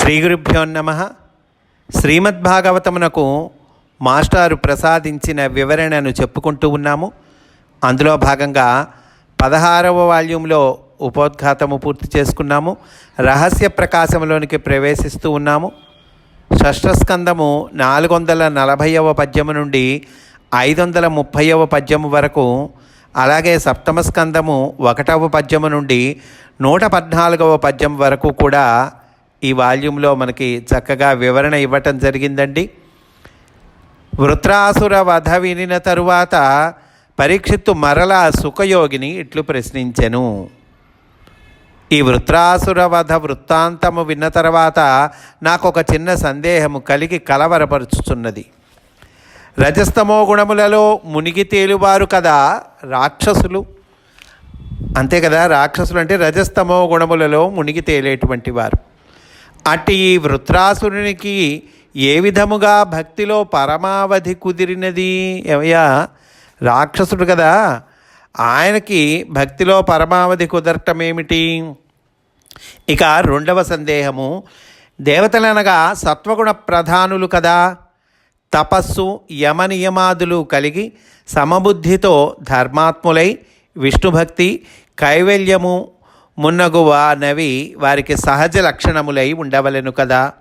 శ్రీ గురుభ్యో నమ. శ్రీమద్భాగవతమునకు మాస్టారు ప్రసాదించిన వివరణను చెప్పుకుంటూ ఉన్నాము. అందులో భాగంగా పదహారవ వాల్యూంలో ఉపోద్ఘాతము పూర్తి చేసుకున్నాము. రహస్య ప్రకాశంలోనికి ప్రవేశిస్తూ ఉన్నాము. షష్ఠస్కందము నాలుగు వందల నలభైవ పద్యము నుండి ఐదు వందల ముప్పైవ పద్యము వరకు అలాగే సప్తమ స్కందము ఒకటవ పద్యము నుండి నూట పద్నాలుగవ పద్యం వరకు కూడా ఈ వాల్యూంలో మనకి చక్కగా వివరణ ఇవ్వటం జరిగిందండి. వృత్రాసుర వధ వినిన తరువాత పరీక్షిత్తు మరలా సుఖయోగిని ఇట్లు ప్రశ్నించెను. ఈ వృత్రాసుర వధ వృత్తాంతము విన్న తర్వాత నాకు ఒక చిన్న సందేహము కలిగి కలవరపరుచుచున్నది. రజస్తమో గుణములలో మునిగి తేలువారు కదా రాక్షసులు. అంతే కదా రాక్షసులు అంటే రజస్తమో గుణములలో మునిగి తేలేటువంటి వారు. అట్టి ఈ వృత్రాసురునికి ఏ విధముగా భక్తిలో పరమావధి కుదిరినది? ఏమయ్యా? రాక్షసుడు కదా. ఆయనకి భక్తిలో పరమావధి కుదరటం ఏమిటి ఇక రెండవ సందేహము. దేవతలనగా సత్వగుణ ప్రధానులు కదా. తపస్సు యమనియమాదులు కలిగి సమబుద్ధితో ధర్మాత్ములై విష్ణుభక్తి కైవల్యము మున్నగువనవి వారికి సహజ లక్షణములై ఉండవలెను కదా.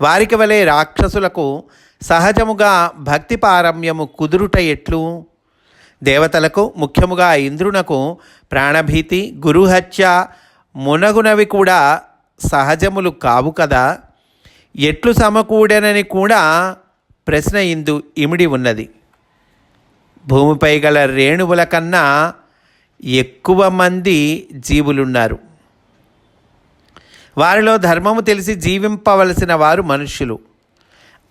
వారికి వలె రాక్షసులకు సహజముగా భక్తి పారమ్యము కుదురుట ఎట్లు? దేవతలకు ముఖ్యముగా ఇంద్రునకు ప్రాణభీతి గురుహత్య మునగునవి కూడా సహజములు కావు కదా. ఎట్లు సమకూడనని కూడా ప్రశ్న ఇందు ఇమిడి ఉన్నది. భూమిపై గల రేణువుల కన్నా ఎక్కువ మంది జీవులున్నారు. వారిలో ధర్మము తెలిసి జీవింపవలసిన వారు మనుషులు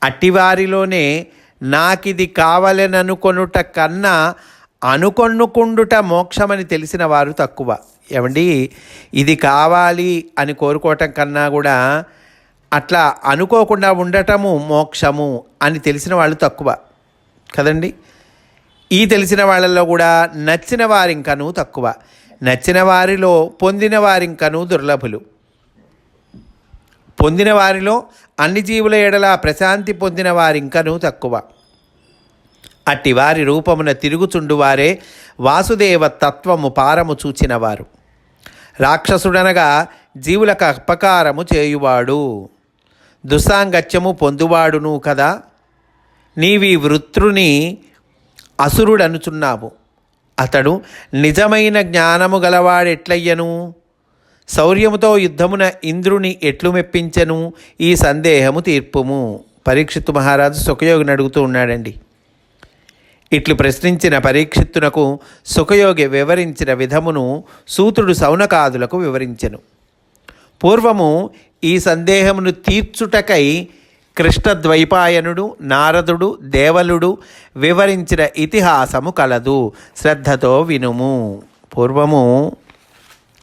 అటివారిలోనే నాకిది కావాలననుకొనుట కన్నా అనుకొనుకుండుట మోక్షమని తెలిసిన వారు తక్కువ. ఏమండి? ఇది కావాలి అని కోరుకోవటం కన్నా కూడా అట్లా అనుకోకుండా ఉండటము మోక్షము అని తెలిసిన వాళ్ళు తక్కువ. కదండి? ఈ తెలిసిన వాళ్ళల్లో కూడా నచ్చిన వారింకను తక్కువ. నచ్చిన వారిలో పొందిన వారింకను దుర్లభులు. పొందిన వారిలో అన్ని జీవుల ఎడల ప్రశాంతి పొందిన వారింకను తక్కువ. అట్టి వారి రూపమున తిరుగుచుండువారే వాసుదేవ తత్వము పారము చూచినవారు రాక్షసుడనగా జీవులకు అపకారము చేయువాడు. దుస్సాంగత్యము పొందువాడును కదా. నీవి వృత్రుని అసురుడనుచున్నావు. అతడు నిజమైన జ్ఞానము గలవాడెట్లయ్యను శౌర్యముతో యుద్ధమున ఇంద్రుని ఎట్లు మెప్పించెను? ఈ సందేహము తీర్పుము. పరీక్షిత్తు మహారాజు సుఖయోగిని అడుగుతూ ఉన్నాడండి. ఇట్లు ప్రశ్నించిన పరీక్షిత్తునకు సుఖయోగి వివరించిన విధమును సూతుడు సౌనకాదులకు వివరించెను. పూర్వము ఈ సందేహమును తీర్చుటకై కృష్ణద్వైపాయనుడు నారదుడు దేవలుడు వివరించిన ఇతిహాసము కలదు. శ్రద్ధతో వినుము. పూర్వము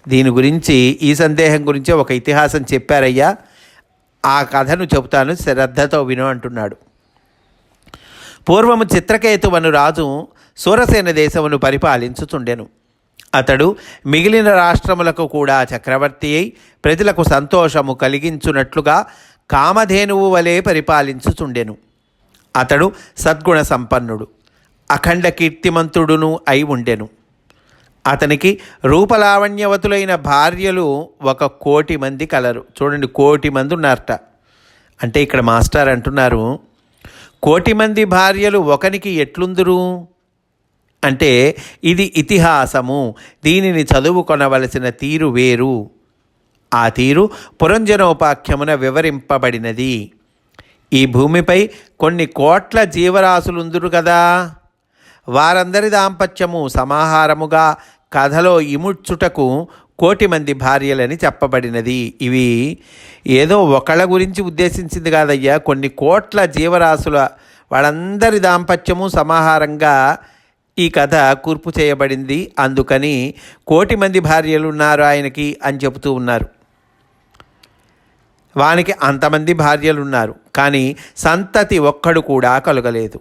దీని గురించి ఈ సందేహం గురించి ఒక ఇతిహాసం చెప్పారయ్యా. ఆ కథను చెబుతాను శ్రద్ధతో విను అంటున్నాడు. పూర్వము చిత్రకేతువను రాజు సూరసేన దేశమును పరిపాలించుచుండెను. అతడు మిగిలిన రాష్ట్రములకు కూడా చక్రవర్తి అయి ప్రజలకు సంతోషము కలిగించున్నట్లుగా కామధేనువు వలె పరిపాలించుచుండెను. అతడు సద్గుణ సంపన్నుడు అఖండ కీర్తిమంతుడును అయి ఉండెను. అతనికి రూపలావణ్యవతులైన భార్యలు ఒక కోటి మంది కలరు. చూడండి కోటి మంది ఉన్నారట. అంటే ఇక్కడ మాస్టర్ అంటున్నారు కోటి మంది భార్యలు ఒకనికి ఎట్లుందురు? అంటే ఇది ఇతిహాసము దీనిని చదువుకొనవలసిన తీరు వేరు. ఆ తీరు పురంజనోపాఖ్యమున వివరింపబడినది. ఈ భూమిపై కొన్ని కోట్ల జీవరాశులుందురు కదా. వారందరి దాంపత్యము సమాహారముగా కథలో ఇముడ్చుటకు కోటి మంది భార్యలని చెప్పబడినది. ఇవి ఏదో ఒకళ్ళ గురించి ఉద్దేశించింది కాదయ్యా. కొన్ని కోట్ల జీవరాశుల వాళ్ళందరి దాంపత్యము సమాహారంగా ఈ కథ కూర్పు చేయబడింది. అందుకని కోటి మంది భార్యలు ఉన్నారు ఆయనకి అని చెబుతూ ఉన్నారు. వానికి అంతమంది భార్యలున్నారు కానీ సంతతి ఒక్కడు కూడా కలగలేదు.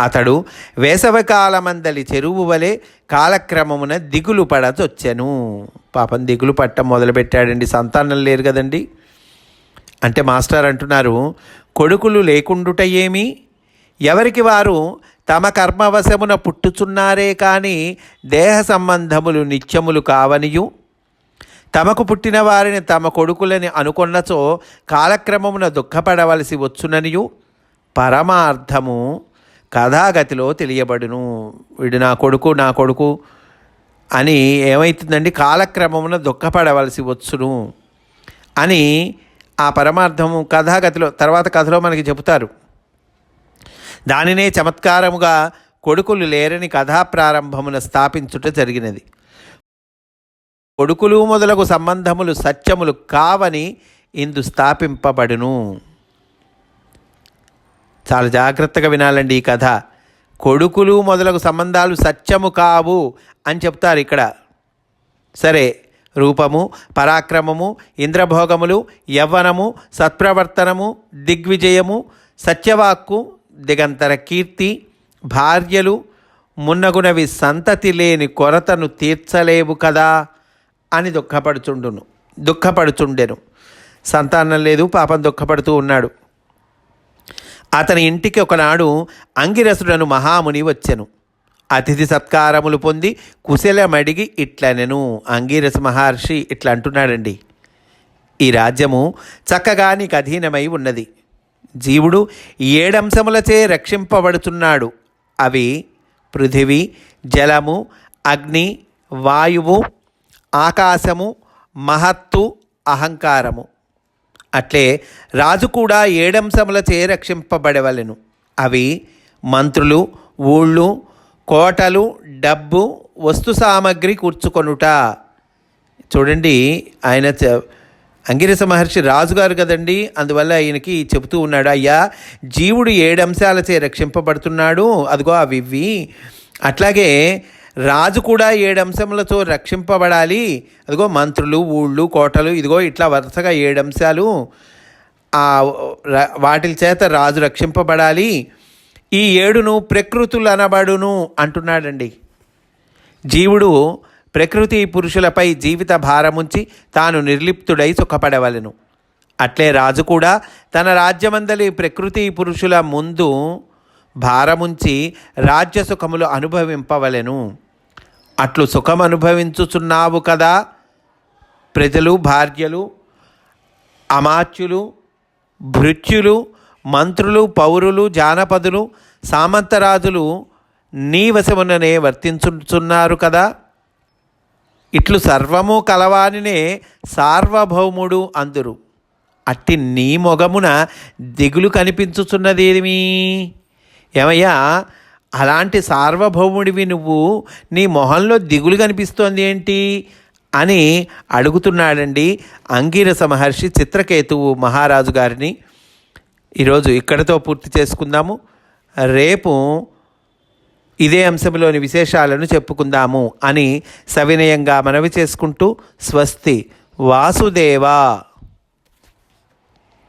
అతడు వేసవకాలమందలి చెరువు వలె కాలక్రమమున దిగులు పడతొచ్చెను పాపం దిగులు పట్టం మొదలుపెట్టాడండి. సంతానం లేరు కదండి. అంటే మాస్టర్ అంటున్నారు కొడుకులు లేకుండుట ఏమి? ఎవరికి వారు తమ కర్మవశమున పుట్టుచున్నారే కానీ దేహ సంబంధములు నిత్యములు కావనియు? తమకు పుట్టిన వారిని తమ కొడుకులని అనుకొన్నచో కాలక్రమమున దుఃఖపడవలసి వచ్చుననియు పరమార్థము కథాగతిలో తెలియబడును. వీడు నా కొడుకు నా కొడుకు అని ఏమవుతుందండి కాలక్రమమున దుఃఖపడవలసి వచ్చును అని ఆ పరమార్థము కథాగతిలో తర్వాత కథలో మనకి చెబుతారు. దానినే చమత్కారముగా కొడుకులు లేరని కథా ప్రారంభమున స్థాపించుట జరిగినది. కొడుకులు మొదలగు సంబంధములు సత్యములు కావని ఇందు స్థాపింపబడును. చాలా జాగ్రత్తగా వినాలండి ఈ కథ. కొడుకులు మొదలగు సంబంధాలు సత్యము కావు అని చెప్తారు ఇక్కడ. సరే రూపము పరాక్రమము ఇంద్రభోగములు యవ్వనము సత్ప్రవర్తనము దిగ్విజయము సత్యవాక్కు దిగంతర కీర్తి భార్యలు మున్నగునవి సంతతి లేని కొరతను తీర్చలేవు కదా? అని దుఃఖపడుచుండును. దుఃఖపడుచుండెను. సంతానం లేదు పాపం దుఃఖపడుతూ ఉన్నాడు. అతని ఇంటికి ఒకనాడు అంగిరసుడను మహాముని వచ్చెను. అతిథి సత్కారములు పొంది కుశలమడిగి ఇట్లనెను. అంగీరస మహర్షి ఇట్లా అంటున్నాడండి ఈ రాజ్యము చక్కగా నీకు అధీనమై ఉన్నది. జీవుడు ఏడంశములచే రక్షింపబడుతున్నాడు అవి పృథివీ జలము అగ్ని వాయువు ఆకాశము మహత్తు అహంకారము. అట్లే రాజు కూడా ఏడంశములచే రక్షింపబడవలెను. అవి మంత్రులు ఊళ్ళు కోటలు డబ్బు వస్తు సామగ్రి కూర్చుకొనుట. చూడండి ఆయన చ- అంగిరస మహర్షి రాజుగారు కదండి అందువల్ల ఆయనకి చెబుతూ ఉన్నాడు అయ్యా జీవుడు ఏడంశాలచే రక్షింపబడుతున్నాడు అదిగో అవి ఇవి. అట్లాగే రాజు కూడా ఏడు అంశములతో రక్షింపబడాలి. అదిగో మంత్రులు ఊళ్ళు కోటలు ఇదిగో ఇట్లా వరుసగా ఏడు అంశాలు వాటి చేత రాజు రక్షింపబడాలి. ఈ ఏడును ప్రకృతులు అనబడును అంటున్నాడండి. జీవుడు ప్రకృతి పురుషులపై జీవిత భారముంచి తాను నిర్లిప్తుడై సుఖపడవలను. అట్లే రాజు కూడా తన రాజ్యమందలి ప్రకృతి పురుషుల ముందు భారముంచి రాజ్య సుఖములు అనుభవింపవలెను. అట్లు సుఖం అనుభవించుచున్నావు కదా. ప్రజలు భార్యలు అమాత్యులు భృత్యులు మంత్రులు పౌరులు జానపదులు సామంతరాజులు నీ వశముననే వర్తించుచున్నారు కదా. ఇట్లు సర్వము కలవానినే సార్వభౌముడు అందురు. అట్టి నీ మొగమున దిగులు కనిపించుచున్నదేమి ఏమయ్యా? అలాంటి సార్వభౌముడివి నువ్వు నీ మొహంలో దిగులు కనిపిస్తోంది ఏంటి అని అడుగుతున్నాడండి అంగీరస మహర్షి చిత్రకేతువు మహారాజు గారిని. ఈరోజు ఇక్కడితో పూర్తి చేసుకుందాము. రేపు ఇదే అంశంలోని విశేషాలను చెప్పుకుందాము అని సవినయంగా మనవి చేసుకుంటూ స్వస్తి. వాసుదేవా!